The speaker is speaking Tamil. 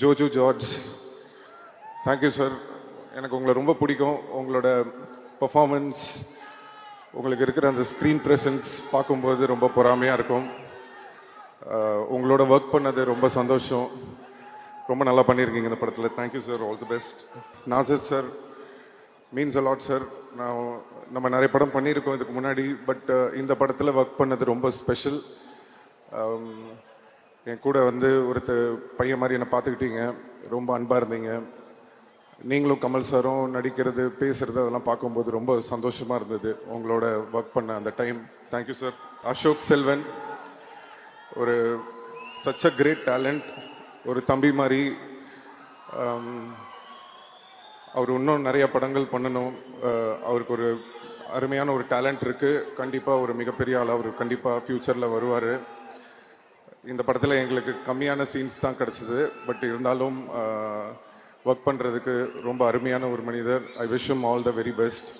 ஜோஜு ஜார்ஜ். தேங்க்யூ சார் எனக்கு உங்களை ரொம்ப பிடிக்கும். உங்களோட பர்ஃபார்மன்ஸ் உங்களுக்கு இருக்கிற அந்த ஸ்க்ரீன் ப்ரெசன்ஸ் பார்க்கும்போது ரொம்ப பொறாமையாக இருக்கும். உங்களோட ஒர்க் பண்ணது ரொம்ப சந்தோஷம். ரொம்ப நல்லா பண்ணியிருக்கீங்க இந்த படத்தில். Thank you sir all the best Nassar sir means a lot sir நான் நம்ம நிறைய படம் பண்ணியிருக்கோம் இதுக்கு முன்னாடி பட் இந்த படத்தில் ஒர்க் பண்ணது ரொம்ப ஸ்பெஷல் என் கூட வந்து ஒருத்த பையன் மாதிரி என்னை பார்த்துக்கிட்டீங்க. ரொம்ப அன்பாக இருந்தீங்க. நீங்களும் கமல் சாரும் நடிக்கிறது பேசுறது அதெல்லாம் பார்க்கும்போது ரொம்ப சந்தோஷமாக இருந்தது. உங்களோட ஒர்க் பண்ண அந்த time thank you sir Ashok Selvan ஒரு சச் அ கிரேட் டேலண்ட் ஒரு தம்பி மாதிரி um, அவர் இன்னும் நிறைய படங்கள் பண்ணணும். அவருக்கு ஒரு அருமையான ஒரு டேலண்ட் இருக்கு. கண்டிப்பாக ஒரு மிகப்பெரிய ஆள் அவர் கண்டிப்பாக ஃப்யூச்சரில் வருவார். இந்த படத்தில் எங்களுக்கு கம்மியான சீன்ஸ் தான் கிடச்சிது. பட் இருந்தாலும் uh, ஒர்க் பண்ணுறதுக்கு ரொம்ப அருமையான ஒரு மனிதர். I wish all the very best